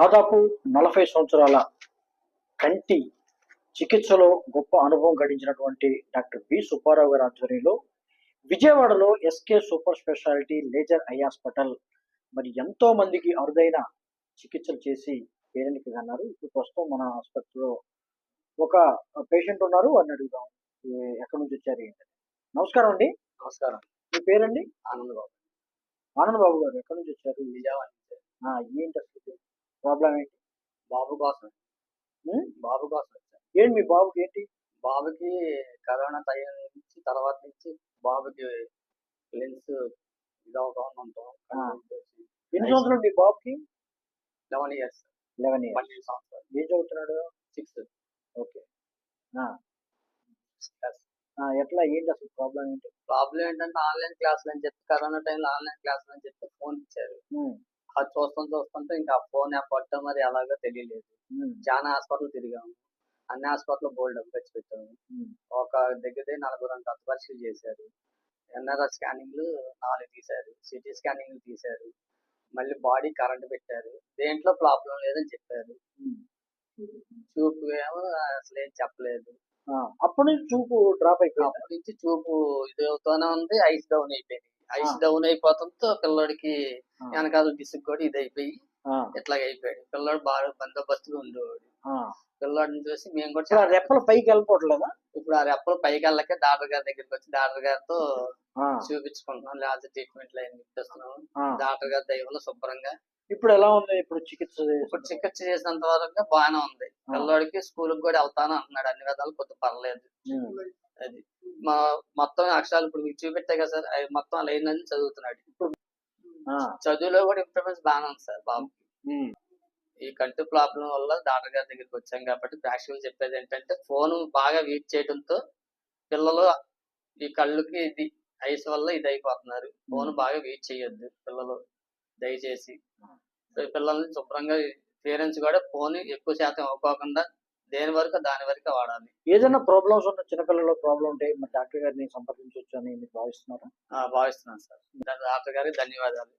దాదాపు నలభై సంవత్సరాల కంటి చికిత్సలో గొప్ప అనుభవం గడించినటువంటి డాక్టర్ బి సుబ్బారావు గారి ఆధ్వర్యంలో విజయవాడలో SK super speciality laser eye hospital మరి ఎంతో మందికి అరుదైన చికిత్సలు చేసి పేరెంట్కి అన్నారు. ఇప్పుడు ప్రస్తుతం మన ఆసుపత్రిలో ఒక పేషెంట్ ఉన్నారు. వారిని అడుగుదాం. ఎక్కడి నుంచి వచ్చారు ఏంటి? నమస్కారం అండి. నమస్కారం. మీ పేరండి? ఆనంద్ బాబు ఆనంద్ బాబు గారు ఎక్కడి నుంచి వచ్చారు? విజయవాడ ఏంటి అసలు? ప్రాబ్లం ఏంటి? బాబు కోసం? బాబు కోసం వచ్చాను ఏంటి మీ బాబుకి ఏంటి? బాబుకి కరోనా తగిన నుంచి తర్వాత నుంచి బాబుకి లెన్స్ ఇదవుతా ఆ. ఎన్ని సంవత్సరాలు మీ బాబుకి? Eleven years. Eleven years. పన్నెండు సంవత్సరాలు. ఏం చదువుతున్నాడు? Six okay. ఎట్లా? ఏంటి అసలు ప్రాబ్లం ఏంటి? ప్రాబ్లం ఏంటంటే ఆన్లైన్ క్లాసులు అని చెప్పి కరోనా టైంలో ఆన్లైన్ క్లాసులు అని చెప్పి ఫోన్ ఇచ్చారు. అది చూస్తాం చూస్తుంటే ఇంకా ఫోన్ పట్టడం మరి ఎలాగో తెలియలేదు. చాలా హాస్పిటల్ తిరిగాము. అన్ని హాస్పిటల్ బోల్డ్ డబ్బు ఖర్చు పెట్టాము ఒక దగ్గర నలుగురు అంత పరీక్షలు చేశారు. ఎన్ఆర్ఆర్ స్కానింగ్లు నాలుగు తీశారు. సిటీ స్కానింగ్లు తీశారు. మళ్ళీ బాడీ కరెంట్ పెట్టారు. దేంట్లో ప్రాబ్లం లేదని చెప్పారు. చూపు ఏమో అసలు ఏం చెప్పలేదు. అప్పటి నుంచి చూపు డ్రాప్ అయిపోయింది? అప్పటి నుంచి చూపు ఇది అవుతూనే ఉంది ఐస్ డౌన్ అయిపోయింది. ఐస్. డౌన్ అయిపోతుందో పిల్లోడికి వెనకాల డిస్క్ కూడా ఇది అయిపోయి ఇట్లాగ అయిపోయాడు పిల్లోడు బాగా బందోబస్తుగా ఉండేవాడు. పిల్లోడిని చూసి మేము కూడా రెప్పలు పైకి వెళ్ళిపోవట్లేదా? ఇప్పుడు ఆ రెప్పలు పైకి వెళ్ళకే డాక్టర్ గారి దగ్గరికి వచ్చి డాక్టర్ గారితో చూపించుకుంటున్నాం. లేకపోతే ట్రీట్మెంట్ లైన్. డాక్టర్ గారి దైవంలో శుభ్రంగా. ఇప్పుడు ఎలా ఉంది? ఇప్పుడు చికిత్స ఇప్పుడు చికిత్స చేసినంత వరకు బాగానే ఉంది. పిల్లోడికి స్కూల్ కూడా వెళ్తాను అంటున్నాడు. అన్ని విధాలు కొద్దిగా పర్లేదు. అది. మా మొత్తం అక్షరాలు ఇప్పుడు మీకు చూపెట్టే కదా సార్ అవి మొత్తం అలా అయిందని చదువుతున్నాడు చదువులో కూడా ఇంప్రూవ్మెంట్స్ బాగానే ఉంది సార్ బాబు. ఉమ్, ఈ కంటి ప్రాబ్లం వల్ల డాక్టర్ గారి దగ్గరికి వచ్చాం కాబట్టి ప్రాక్టికల్ చెప్పేది ఏంటంటే ఫోన్ బాగా వీక్ చేయడంతో పిల్లలు ఈ కళ్ళుకి ఇది ఐస్ వల్ల ఇది అయిపోతున్నారు. ఫోన్ బాగా వీక్ చేయొద్దు పిల్లలు దయచేసి. పిల్లల్ని శుభ్రంగా పేరెంట్స్ కూడా ఫోన్ ఎక్కువ శాతం ఇవ్వకోకుండా దేని వరకు దాని వరకు వాడాలి. ఏదైనా ప్రాబ్లమ్స్ ఉన్న చిన్నపిల్లల ప్రాబ్లం ఉంటే మరి డాక్టర్ గారిని సంప్రదించవచ్చు అని మీరు భావిస్తున్నారా? భావిస్తున్నాను సార్. డాక్టర్ గారికి ధన్యవాదాలు.